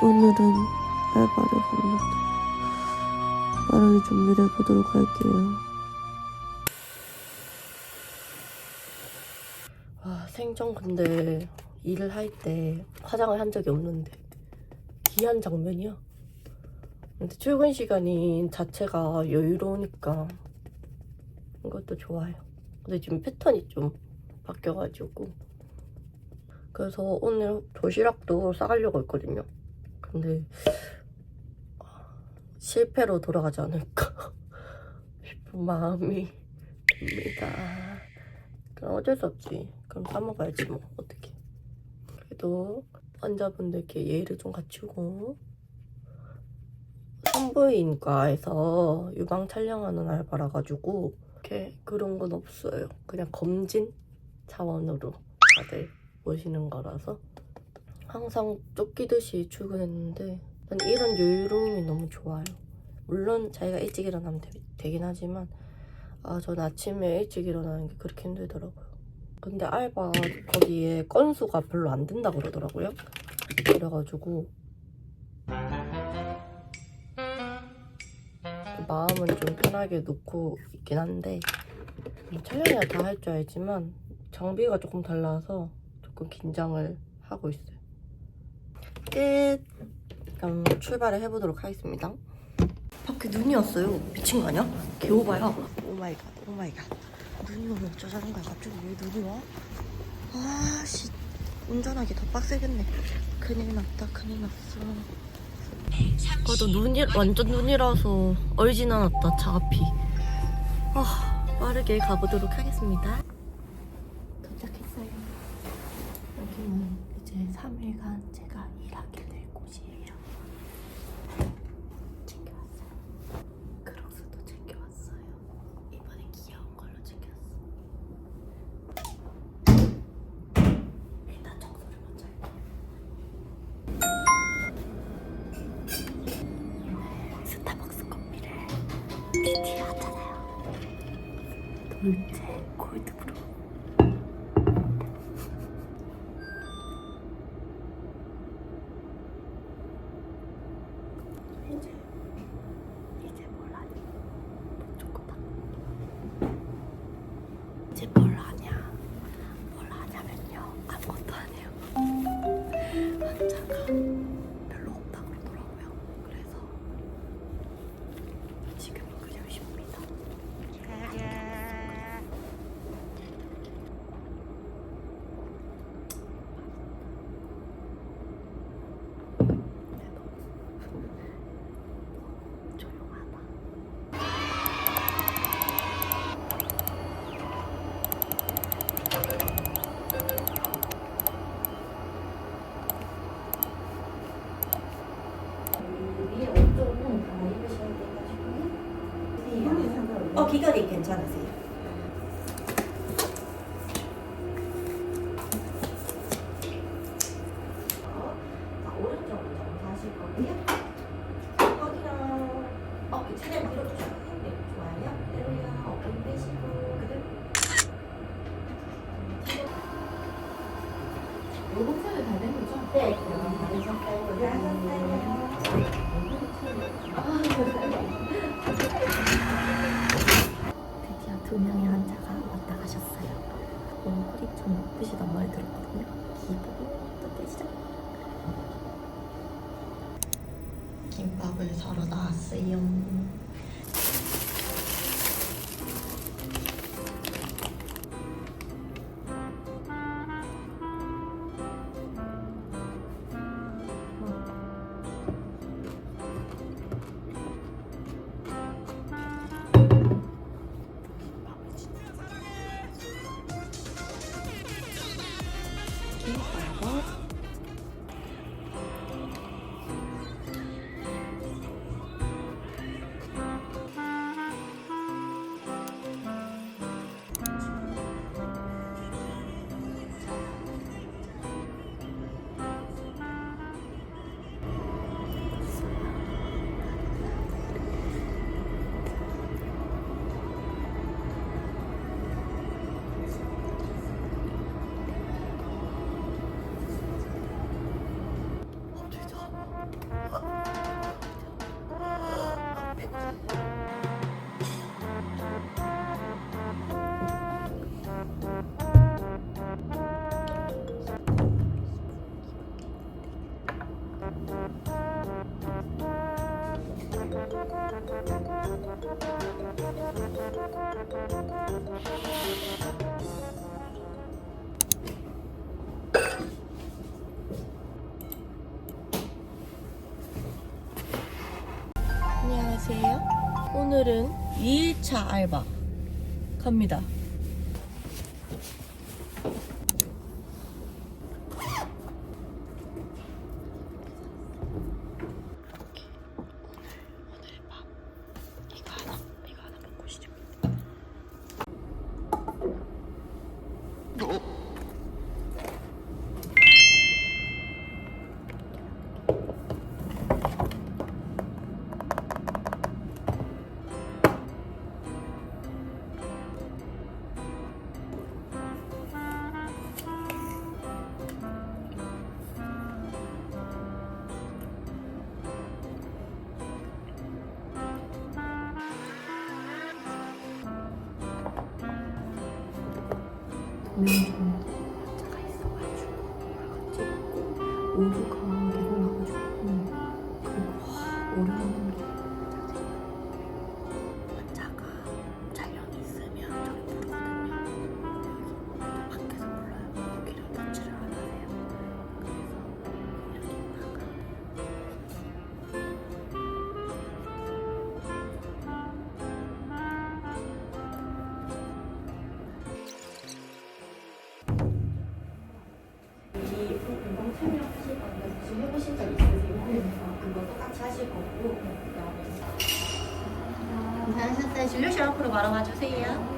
오늘은 알바를 갑니다. 빠르게 준비를 해보도록 할게요. 아, 생전 근데 일을 할 때 화장을 한 적이 없는데 귀한 장면이야. 근데 출근 시간이 자체가 여유로우니까 이것도 좋아요. 근데 지금 패턴이 좀 바뀌어가지고 그래서 오늘 도시락도 싸가려고 했거든요. 근데 실패로 돌아가지 않을까 싶은 마음이 듭니다. 그럼 어쩔 수 없지. 그럼 싸먹어야지 뭐 어떻게. 그래도 환자분들께 예의를 좀 갖추고 산부인과에서 유방 촬영하는 알바라 가지고 이렇게 그런 건 없어요. 그냥 검진 차원으로 다들 오시는 거라서 항상 쫓기듯이 출근했는데 난 이런 여유로움이 너무 좋아요. 물론 자기가 일찍 일어나면 되, 긴 하지만 아, 전 아침에 일찍 일어나는 게 그렇게 힘들더라고요. 근데 알바 거기에 건수가 별로 안 된다 그러더라고요. 그래가지고 마음은 좀 편하게 놓고 있긴 한데 뭐 촬영이야 다 할 줄 알지만 장비가 조금 달라서 조금 긴장을 하고 있어요. 끝. 그럼 출발을 해보도록 하겠습니다. 밖에 눈이 왔어요. 미친 거 아니야? 개오바야. 오 마이 갓, 오 마이 갓. 눈이 오면 어쩌자는 거야. 갑자기 왜 눈이 와? 아, 씨. 운전하기 더 빡세겠네. 큰일 났다, 큰일 났어. 그래도 눈이, 완전 눈이라서 얼진 않았다, 차 앞이. 아, 빠르게 가보도록 하겠습니다. 도착했어요. 여기는 이제 3일간 제가 일하게 될 곳이에요. 챙겨왔어요. 크록스도 챙겨왔어요. 이번에 귀여운 걸로 챙겼어. 일단 청소를 먼저 할게요. 스타벅스 커피를 드디어 하잖아요. 돌 어 기간이 괜찮으세요? 자 오른쪽으로 정사하실 거고요. 허리랑 어 차량 밀어주셔도 돼요. 네, 좋아요. 그대로요. 어깨 빼시고 그대로. 요금제는 다된 거죠? 네, 그럼 받으셨어요. 고생하셨어요. 두 명의 환자가 왔다 가셨어요. 얼굴이 좀 아프시단 말이 들었거든요. 기복이 또 떼시죠? 김밥을 사러 나왔어요. 안녕하세요. 오늘은 2일차 알바 갑니다. 면 감사하셨어요 진료 실 앞으로 바로 와주세요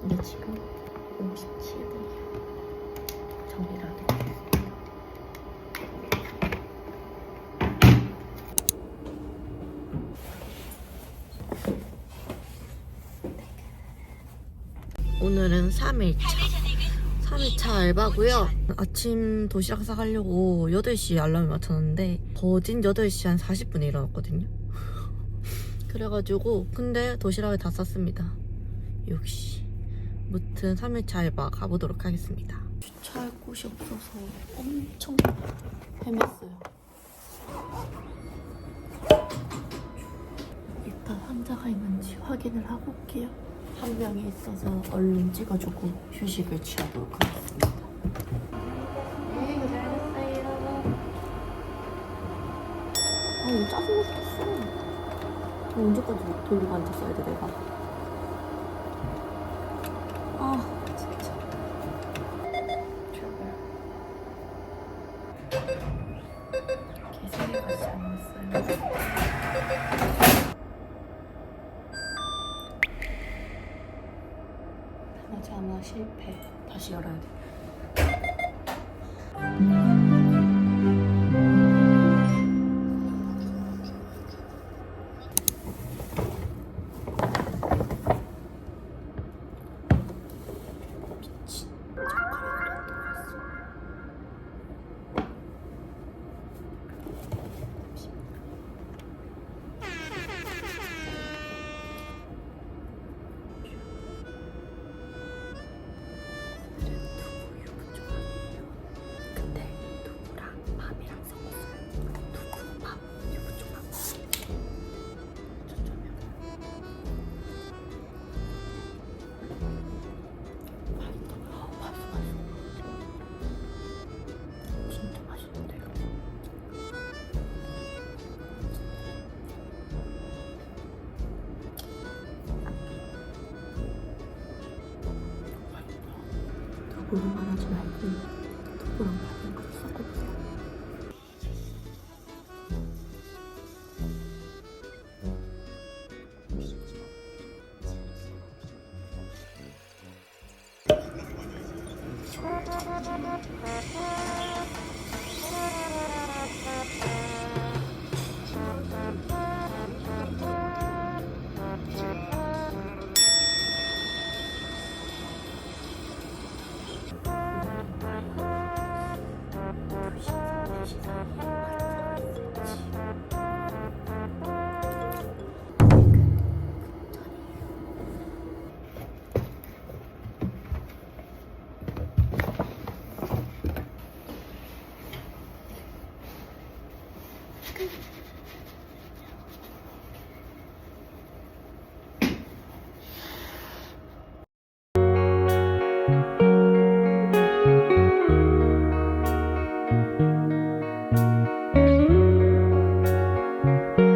근데 지금 57분이야. 정리를 하게. 오늘은 3일차 3일차 알바고요 아침 도시락 싸가려고 8시에 알람을 맞춰놨는데 거진 8시 한 40분에 일어났거든요 그래가지고 근데 도시락을 다 쌌습니다 역시 무튼 3일차 알바 가보도록 하겠습니다 주차할 곳이 없어서 엄청 헤맸어요 일단 환자가 있는지 확인을 하고 올게요 한 명이 있어서 얼른 찍어주고 휴식을 취하도록 하겠습니다. 아, 짜증나 죽겠어. 언제까지 돌리고 앉았어야 돼, 내가. 아, 진짜. 출발. 개소리 같이 안 왔어요. 나머지 하나 실패. 다시 열어야 돼. 노래만 하지 말고 누구랑 받은 거 썼거든요.